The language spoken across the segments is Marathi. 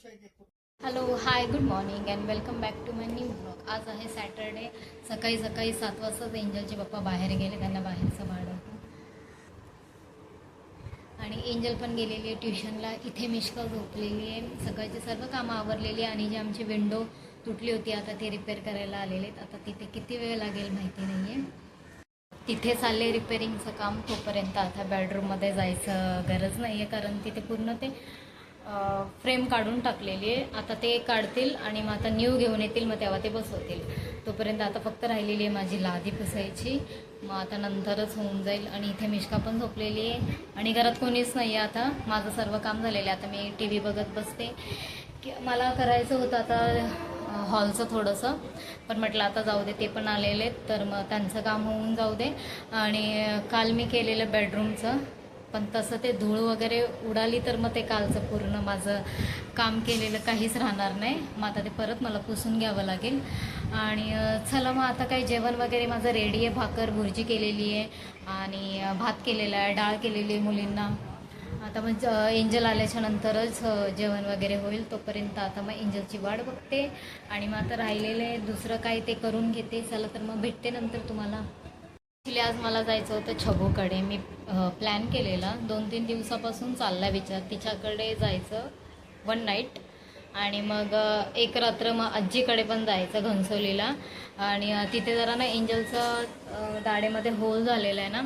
Hello hi good morning and welcome back to my new blog आज आहे सॅटरडे सकाळी सकाळी सात वाजताच एंजलचे पप्पा बाहेर गेले त्यांना बाहेरचं भाडं होतं. आणि एंजल पण गेलेली आहे ट्युशनला इथे मिश्का झोपलेली आहे. सकाळची सर्व कामं आवरलेली आहे आणि जी आमची विंडो तुटली होती आता ती रिपेअर करायला आलेले आहेत. आता तिथे किती वेळ लागेल माहिती नाही आहे तिथे चालले रिपेअरिंगचं काम तोपर्यंत आता बेडरूममध्ये जायचं गरज नाही आहे कारण तिथे पूर्ण ते फ्रेम काढून टाकलेली आहे. आता ते काढतील आणि मग आता न्यू घेऊन येतील मग तेव्हा ते बसवतील. तोपर्यंत आता फक्त राहिलेली आहे माझी लादी पुसायची. मग आता नंतरच होऊन जाईल आणि इथे मिश्का पण झोपलेली आहे. आणि घरात कोणीच नाही आहे आता. माझं सर्व काम झालेलं आहे. आता मी टी व्ही बघत बसते. की मला करायचं होतं आता हॉलचं थोडंसं. पण म्हटलं आता जाऊ दे ते पण आलेले आहेत. तर मग त्यांचं काम होऊन जाऊ दे. आणि काल मी केलेलं बेडरूमचं पण तसं ते धूळ वगैरे उडाली तर मग ते कालचं पूर्ण माझं काम केलेलं काहीच राहणार नाही. मग आता ते परत मला पुसून घ्यावं लागेल. आणि चला मग आता काही जेवण वगैरे माझं रेडी आहे. भाकर भुर्जी केलेली आहे. आणि भात केलेला आहे डाळ केलेली आहे मुलींना. आता मग ज- एंजल आल्याच्या नंतरच जेवण वगैरे होईल. तोपर्यंत आता मग एंजलची वाढ बघते. आणि मग आता राहिलेले दुसरं काय ते करून घेते. चला तर मग भेटते नंतर तुम्हाला. ॲक्च्युली आज मला जायचं होतं छबूकडे मी प्लॅन केलेला. दोन तीन दिवसापासून चालला विचार. तिच्याकडे जायचं वन नाईट आणि मग एक रात्र मग आजीकडे पण जायचं घनसोलीला. आणि तिथे जरा ना एंजलचं दाडेमध्ये दाढेमध्ये होल झालेलं आहे ना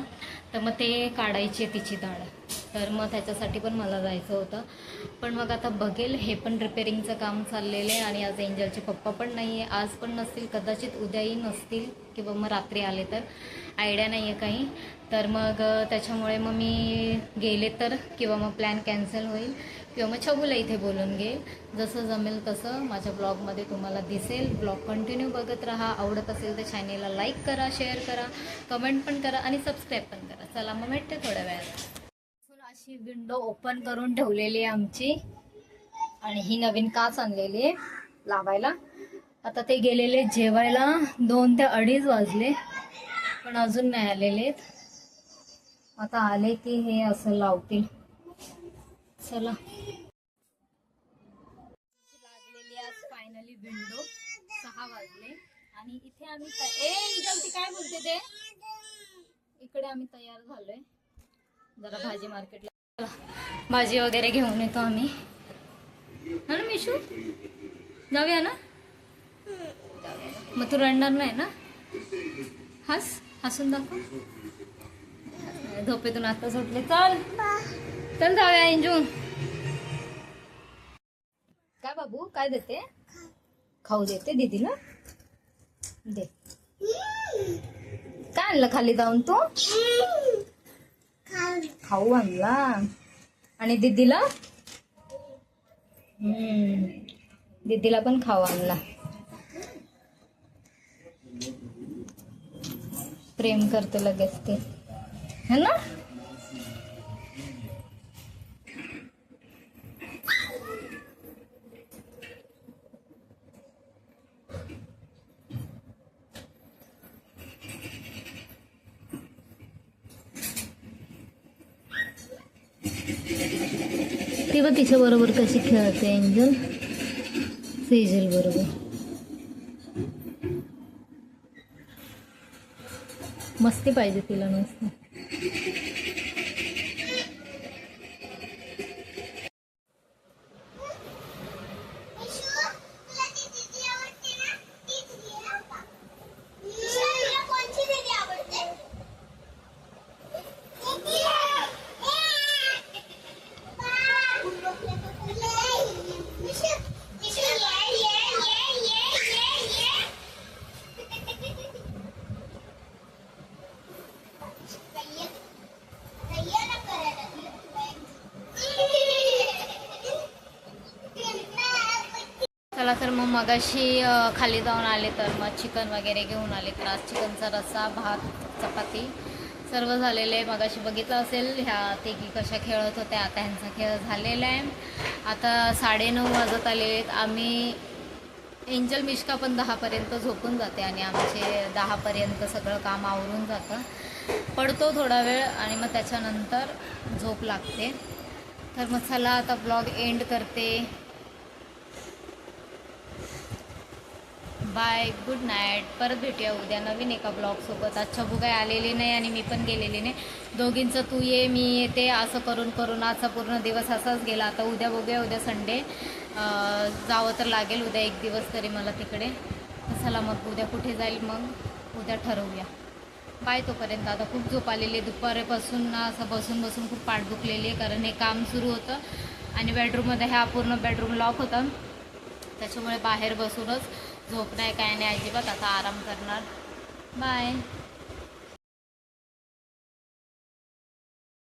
तर मग ते काढायची आहे तिची दाढ. तर मग त्याच्यासाठी पण मला जायचं होतं. पण मग आता बघेल हे पण रिपेरिंगचं काम चाललेलं आहे आणि आज एंजलचे पप्पा पण नाही आहे आज पण नसतील कदाचित उद्याही नसतील किंवा मग रात्री आले तर. आयडिया नाही आहे काही. तर मग त्याच्यामुळे मग मी गेले तर किंवा मग प्लॅन कॅन्सल होईल. किंवा मग छबूला इथे बोलून घेईल. जसं जमेल तसं माझ्या ब्लॉगमध्ये तुम्हाला दिसेल. ब्लॉग कंटिन्यू बघत राहा. आवडत असेल तर चॅनेलला लाईक करा शेअर करा कमेंट पण करा आणि सबस्क्राईब पण करा. चला मग भेटते थोड्या वेळात. अशी विंडो ओपन करून ठेवलेली आहे आमची. आणि ही नवीन काच आणलेली आहे लावायला. आता ते गेलेले जेवायला दोन ते अडीच वाजले पण अजून नाही आलेले आता आले की हे असं लावतील. चला. लागलेली आज फायनली विंडो सहा वाजले. आणि इथे आम्ही ए काय बोलते ते? इकडे आम्ही तयार झालोय. जरा भाजी मार्केटला भाजी वगैरे घेऊन येतो आम्ही. हा ना मिशू? जाऊया ना? मग तू रडणार नाही ना? हस हसून दाखव. झोपेतून आता सुटले चल. चल जाऊया इंजू. काय बाबू काय देते? खाऊ देते दीदीला. दे. काय आणलं खाली जाऊन तू? खाऊ आणला आणि दीदीला? हम्म. दीदीला पण खाऊ आणला. प्रेम करतो लगेच ते. है ना? ती बघ तिच्याबरोबर कशी खेळते एंजल सेजल बरोबर. मस्ती पाहिजे तिला मस्त चला तर मग मगाशी खाली जाऊन आले तर मग चिकन वगैरे घेऊन आले. तर आज चिकनचा रस्सा भात चपाती सर्व झालेले मगाशी बघितलं असेल ह्या तिघी कशा खेळत होत्या. आता ह्यांचा खेळ झालेला आहे. आता साडेनऊ वाजत आलेले आम्ही एंजल मिश्का पण दहापर्यंत झोपून जाते आणि आमचे दहापर्यंत सगळं काम आवरून जातं. पडतो थोडा वेळ आणि मग त्याच्यानंतर झोप लागते. तर मग चला आता ब्लॉग एंड करते. Bye good night. परत भेटूया उद्या नवीन एका ब्लॉगसोबत आज छबू काय आलेली नाही आणि मी पण गेलेली नाही. दोघींचं तू ये मी येते. असं करून करून आजचा पूर्ण दिवस असाच गेला. आता उद्या बघूया उद्या संडे जावं तर लागेल उद्या एक दिवस तरी मला तिकडे. चला मग उद्या कुठे जाईल मग? उद्या ठरवूया. बाय तोपर्यंत. आता खूप झोप आलेली आहे. दुपारपासून असं बसून बसून खूप पाठ दुखलेली आहे. कारण हे काम सुरू होतं. आणि बेडरूममध्ये हा पूर्ण बेडरूम लॉक होता. त्याच्यामुळे बाहेर बसूनच झोप नाही काय नाही अजिबात आता आराम करणार बाय